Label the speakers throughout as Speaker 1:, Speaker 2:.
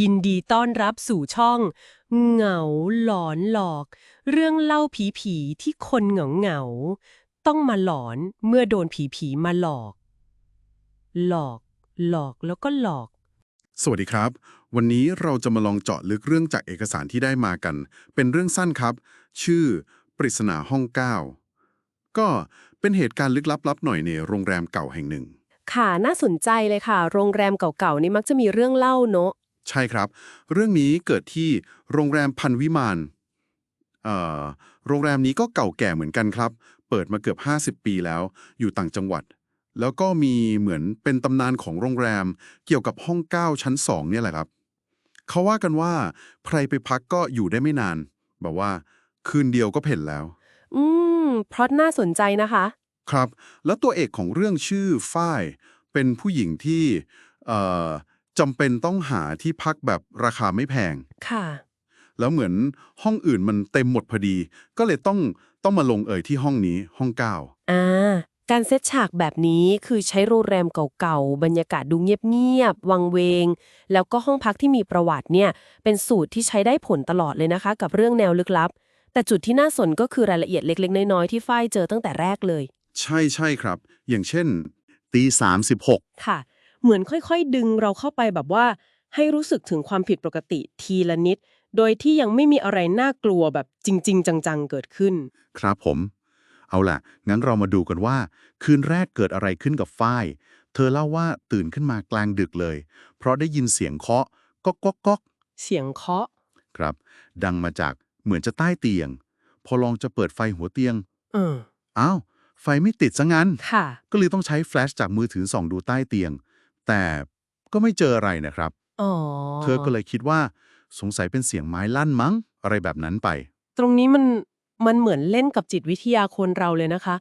Speaker 1: ยินดีต้อนรับสู่ช่อง เหงาหลอนหลอก เรื่องเล่าผีผีๆที่คนเหงาเหงาๆต้องมาหลอนเมื่อโดนผีผีๆมาหลอก หลอก หลอกแล้วก็หลอก
Speaker 2: สวัสดีครับ วันนี้เราจะมาลองเจาะลึกเรื่องจากเอกสารที่ได้มากัน เป็นเรื่องสั้นครับ ชื่อ ปริศนาห้อง9ก็เป็นเหตุการณ์ลึกลับลับหน่อยในโรงแรมเก่าแห่งหนึ่ง
Speaker 1: ค่ะน่าสนใจเลยค่ะ โรงแรมเก่าๆนี่มักจะมีเรื่องเล่าเนอะ
Speaker 2: ใช่ครับ เรื่องนี้เกิดที่โรงแรมพันวิมานเอ่อโรงแรมนี้ก็เก่าแก่เหมือนกันครับ เปิดมาเกือบ 50 ปีแล้ว อยู่ต่างจังหวัด แล้วก็มีเหมือนเป็นตำนานของโรงแรม เกี่ยวกับห้อง 9 ชั้น 2 เนี่ยแหละครับ เขาว่ากันว่า ใครไปพักก็อยู่ได้ไม่นาน แบบว่า คืนเดียวก็เพ่นแล้ว
Speaker 1: อืม เพราะน่าสนใจนะคะ
Speaker 2: ครับ แล้วตัวเอกของเรื่องชื่อฝ้าย เป็นผู้หญิงที่ เอ่อ จำเป็นต้องหาที่พักแบบราคาไม่แพง
Speaker 1: ค่ะ
Speaker 2: แล้วเหมือนห้องอื่นมันเต็มหมดพอดี ก็เลยต้องต้องมาลงเอยที่ห้องนี้ห้องเก้า
Speaker 1: อ่า การเซตฉากแบบนี้คือใช้โรงแรมเก่าๆ บรรยากาศดูเงียบๆ วังเวง แล้วก็ห้องพักที่มีประวัติเนี่ย เป็นสูตรที่ใช้ได้ผลตลอดเลยนะคะ กับเรื่องแนวลึกลับ แต่จุดที่น่าสนก็คือรายละเอียดเล็ก ๆ น้อยๆ ที่ฝ้ายเจอตั้งแต่แรกเลย
Speaker 2: ใช่ใช่ครับ อย่างเช่นตีสามสิบหก
Speaker 1: ค่ะ เหมือนค่อยๆ ดึงเราเข้าไปแบบว่า ให้รู้สึกถึงความผิดปกติทีละนิด โดยที่ยังไม่มีอะไรน่ากลัวแบบจริง ๆ จังๆ เกิดขึ้น
Speaker 2: ครับผม เอาล่ะ งั้นเรามาดูกันว่า คืนแรกเกิดอะไรขึ้นกับฝ้าย เธอเล่าว่าตื่นขึ้นมากลางดึกเลย เพราะได้ยินเสียงเคาะก๊อกก๊อกก๊อก
Speaker 1: เสียงเคาะ
Speaker 2: ครับ ดังมาจากเหมือนจะใต้เตียง พอลองจะเปิดไฟหัวเตียง
Speaker 1: เออ
Speaker 2: อ้าว ไฟไม่ติดซะงั้น
Speaker 1: ค่ะ
Speaker 2: ก็เลยต้องใช้แฟลชจากมือถือส่องดูใต้เตียง แต่ก็ไม่เจออะไรนะครับ
Speaker 1: อ๋อ
Speaker 2: เธอก็เลยคิดว่าสงสัยเป็นเสียงไม้ลั่นมั้ง อะไรแบบนั้นไป
Speaker 1: ตรงนี้มันมันเหมือนเล่นกับจิตวิทยาคนเราเลยนะคะ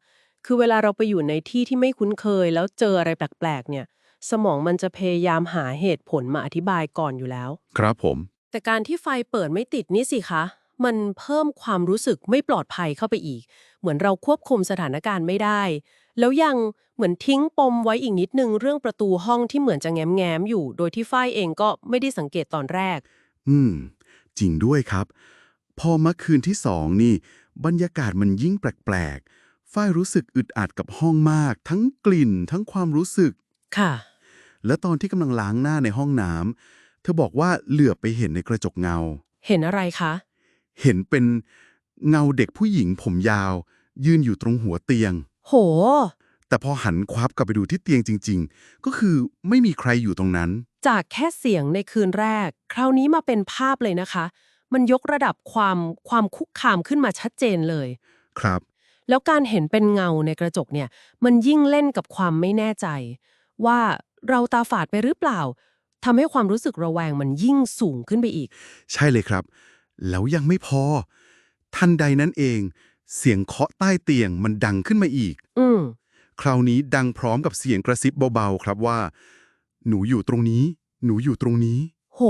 Speaker 1: คือเวลาเราไปอยู่ในที่ที่ไม่คุ้นเคย แล้วเจออะไรแปลกๆเนี่ย สมองมันจะพยายามหาเหตุผลมาอธิบายก่อนอยู่แล้ว
Speaker 2: ครับผม
Speaker 1: แต่การที่ไฟเปิดไม่ติดนี่สิคะ มันเพิ่มความรู้สึกไม่ปลอดภัยเข้าไปอีก เหมือนเราควบคุมสถานการณ์ไม่ได้ แล้วยังเหมือนทิ้งปมไว้อีกนิดนึงเรื่องประตูห้องที่เหมือนจะแง้มๆอยู่ โดยที่ฝ้ายเองก็ไม่ได้สังเกตตอนแรก
Speaker 2: อืม จริงด้วยครับ พอมาคืนที่สองนี่ บรรยากาศมันยิ่งแปลกๆฝ้ายรู้สึกอึดอัดกับห้องมาก ทั้งกลิ่น ทั้งความรู้สึก
Speaker 1: ค่ะ
Speaker 2: และตอนที่กำลังล้างหน้าในห้องน้ำเธอบอกว่าเหลือบไปเห็นในกระจกเงา
Speaker 1: เห็นอะไรคะ
Speaker 2: เห็นเป็นเงาเด็กผู้หญิงผมยาว ยืนอยู่ตรงหัวเตียง
Speaker 1: โห
Speaker 2: แต่พอหันควับกลับไปดูที่เตียงจริง ๆ ก็คือไม่มีใครอยู่ตรงนั้น
Speaker 1: จากแค่เสียงในคืนแรก คราวนี้มาเป็นภาพเลยนะคะ มันยกระดับความความคุกคามขึ้นมาชัดเจนเลย
Speaker 2: ครับ
Speaker 1: แล้วการเห็นเป็นเงาในกระจกเนี่ย มันยิ่งเล่นกับความไม่แน่ใจ ว่าเราตาฝาดไปหรือเปล่าทำให้ความรู้สึกระแวงมันยิ่งสูงขึ้นไปอีก
Speaker 2: ใช่เลยครับ แล้วยังไม่พอ ทันใดนั้นเอง เสียงเคาะใต้เตียงมันดังขึ้นมาอีก
Speaker 1: อืม
Speaker 2: คราวนี้ดังพร้อมกับเสียงกระซิบเบาๆครับว่า หนูอยู่ตรงนี้ หนูอยู่ตรงนี้
Speaker 1: โห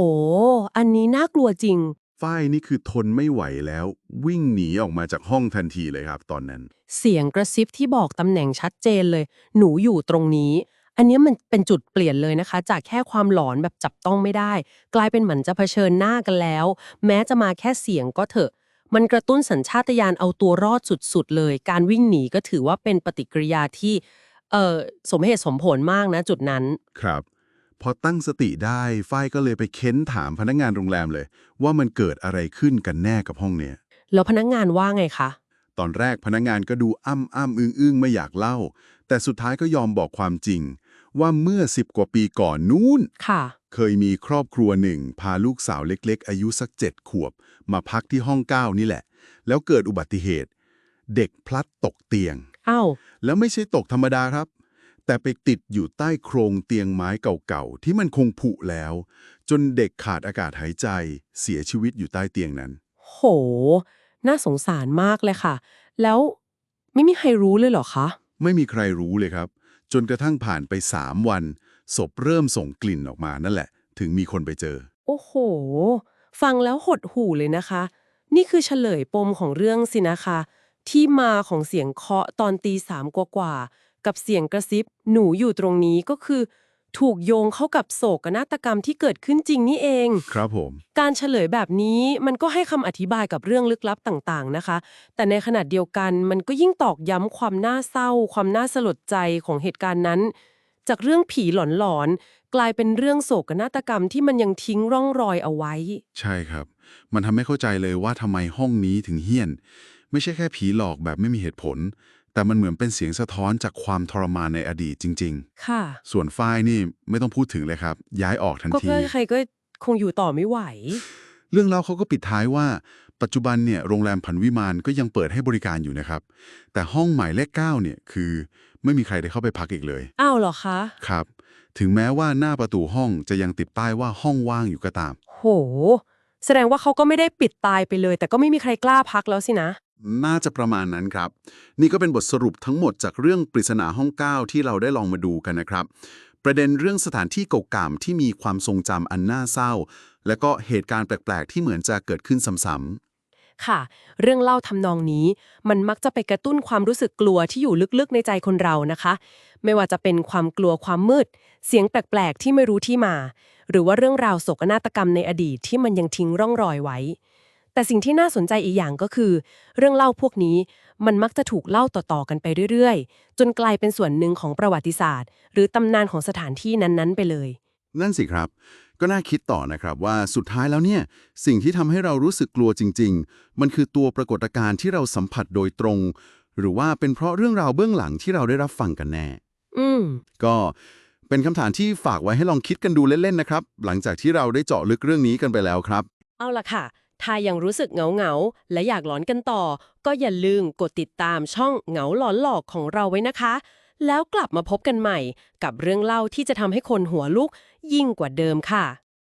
Speaker 1: อันนี้น่ากลัวจริง
Speaker 2: ฝ้ายนี่คือทนไม่ไหวแล้ว วิ่งหนีออกมาจากห้องทันทีเลยครับ ตอนนั้น
Speaker 1: เสียงกระซิบที่บอกตำแหน่งชัดเจนเลย หนูอยู่ตรงนี้ อันเนี้ยมันเป็นจุดเปลี่ยนเลยนะคะ จากแค่ความหลอนแบบจับต้องไม่ได้ กลายเป็นเหมือนจะเผชิญหน้ากันแล้ว แม้จะมาแค่เสียงก็เถอะ มันกระตุ้นสัญชาตญาณเอาตัวรอดสุดๆเลย การวิ่งหนีก็ถือว่าเป็นปฏิกิริยาที่เอ่อสมเหตุสมผลมากนะจุดนั้น
Speaker 2: ครับ พอตั้งสติได้ฝ้ายก็เลยไปเค้นถามพนักงานโรงแรมเลย ว่ามันเกิดอะไรขึ้นกันแน่กับห้องเนี้ย
Speaker 1: แล้วพนักงานว่าไงคะ
Speaker 2: ตอนแรกพนักงานก็ดูอ้ำอ้ำอึ้งอึ้งไม่อยากเล่า แต่สุดท้ายก็ยอมบอกความจริง ว่าเมื่อสิบกว่าปีก่อนนู้น
Speaker 1: ค่ะ
Speaker 2: เคยมีครอบครัวหนึ่ง พาลูกสาวเล็กๆ อายุสักเจ็ดขวบ มาพักที่ห้องเก้านี่แหละ แล้วเกิดอุบัติเหตุ เด็กพลัดตกเตียง
Speaker 1: เอ้า
Speaker 2: แล้วไม่ใช่ตกธรรมดาครับ แต่ไปติดอยู่ใต้โครงเตียงไม้เก่าๆ ที่มันคงผุแล้ว จนเด็กขาดอากาศหายใจ เสียชีวิตอยู่ใต้เตียงนั้น
Speaker 1: โห น่าสงสารมากเลยค่ะ แล้วไม่มีใครรู้เลยเหรอคะ
Speaker 2: ไม่มีใครรู้เลยครับ จนกระทั่งผ่านไปสามวัน ศพเริ่มส่งกลิ่นออกมานั่นแหละ ถึงมีคนไปเจอ
Speaker 1: โอ้โห ฟังแล้วหดหู่เลยนะคะ นี่คือเฉลยปมของเรื่องสินะคะ ที่มาของเสียงเคาะตอนตีสามกว่าๆกับเสียงกระซิบ หนูอยู่ตรงนี้ก็คือ ถูกโยงเข้ากับโศกนาฏกรรมที่เกิดขึ้นจริงนี่เอง
Speaker 2: ครับผม
Speaker 1: การเฉลยแบบนี้มันก็ให้คำอธิบายกับเรื่องลึกลับต่างๆนะคะ แต่ในขณะเดียวกันมันก็ยิ่งตอกย้ำความน่าเศร้า ความน่าสลดใจของเหตุการณ์นั้น จากเรื่องผีหลอนๆกลายเป็นเรื่องโศกนาฏกรรมที่มันยังทิ้งร่องรอยเอาไว้
Speaker 2: ใช่ครับ มันทำให้เข้าใจเลยว่าทำไมห้องนี้ถึงเฮี้ยน ไม่ใช่แค่ผีหลอกแบบไม่มีเหตุผล แต่มันเหมือนเป็นเสียงสะท้อนจากความทรมานในอดีตจริง
Speaker 1: ค่ะ
Speaker 2: ๆ ส่วนฝ้ายนี่ไม่ต้องพูดถึงเลยครับ ย้ายออกทัน
Speaker 1: ก็
Speaker 2: ที
Speaker 1: เพื่อใครก็คงอยู่ต่อไม่ไหว
Speaker 2: เรื่องเล่าเขาก็ปิดท้ายว่า ปัจจุบันเนี่ยโรงแรมพันวิมานก็ยังเปิดให้บริการอยู่นะครับ แต่ห้องหมายเลข9เนี่ยคือไม่มีใครได้เข้าไปพักอีกเลย
Speaker 1: อ้าวเหรอคะ
Speaker 2: ครับ ถึงแม้ว่าหน้าประตูห้องจะยังติดป้ายว่าห้องว่างอยู่ก็ตาม
Speaker 1: โห แสดงว่าเขาก็ไม่ได้ปิดตายไปเลย แต่ก็ไม่มีใครกล้าพักแล้วสินะ
Speaker 2: น่าจะประมาณนั้นครับ นี่ก็เป็นบทสรุปทั้งหมดจากเรื่องปริศนาห้อง9ที่เราได้ลองมาดูกันนะครับ ประเด็นเรื่องสถานที่เก่าๆที่มีความทรงจำอันน่าเศร้า และก็เหตุการณ์แปลก ๆ ที่เหมือนจะเกิดขึ้นซ้ำ
Speaker 1: ค่ะ เรื่องเล่าทำนองนี้ มันมักจะไปกระตุ้นความรู้สึกกลัวที่อยู่ลึกๆในใจคนเรานะคะ ไม่ว่าจะเป็นความกลัวความมืด เสียงแปลกๆที่ไม่รู้ที่มา หรือว่าเรื่องราวโศกนาฏกรรมในอดีตที่มันยังทิ้งร่องรอยไว้ แต่สิ่งที่น่าสนใจอีกอย่างก็คือ เรื่องเล่าพวกนี้มันมักจะถูกเล่าต่อๆกันไปเรื่อยๆ จนกลายเป็นส่วนหนึ่งของประวัติศาสตร์ หรือตำนานของสถานที่นั้นๆ ไปเลย
Speaker 2: ๆนั่นสิครับ ก็น่าคิดต่อนะครับว่าสุดท้ายแล้วเนี่ย สิ่งที่ทำให้เรารู้สึกกลัวจริง ๆ มันคือตัวปรากฏการณ์ที่เราสัมผัสโดยตรง หรือว่าเป็นเพราะเรื่องราวเบื้องหลังที่เราได้รับฟังกันแน่
Speaker 1: อืม
Speaker 2: ก็เป็นคำถามที่ฝากไว้ให้ลองคิดกันดูเล่นๆนะครับ หลังจากที่เราได้เจาะลึกเรื่องนี้กันไปแล้วครับ
Speaker 1: เอาล่ะค่ะ ถ้ายังรู้สึกเหงาเหงาๆและอยากหลอนกันต่อ ก็อย่าลืมกดติดตามช่องเหงาหลอนหลอกของเราไว้นะคะ แล้วกลับมาพบกันใหม่ กับเรื่องเล่าที่จะทำให้คนหัวลุกยิ่งกว่าเดิมค่ะ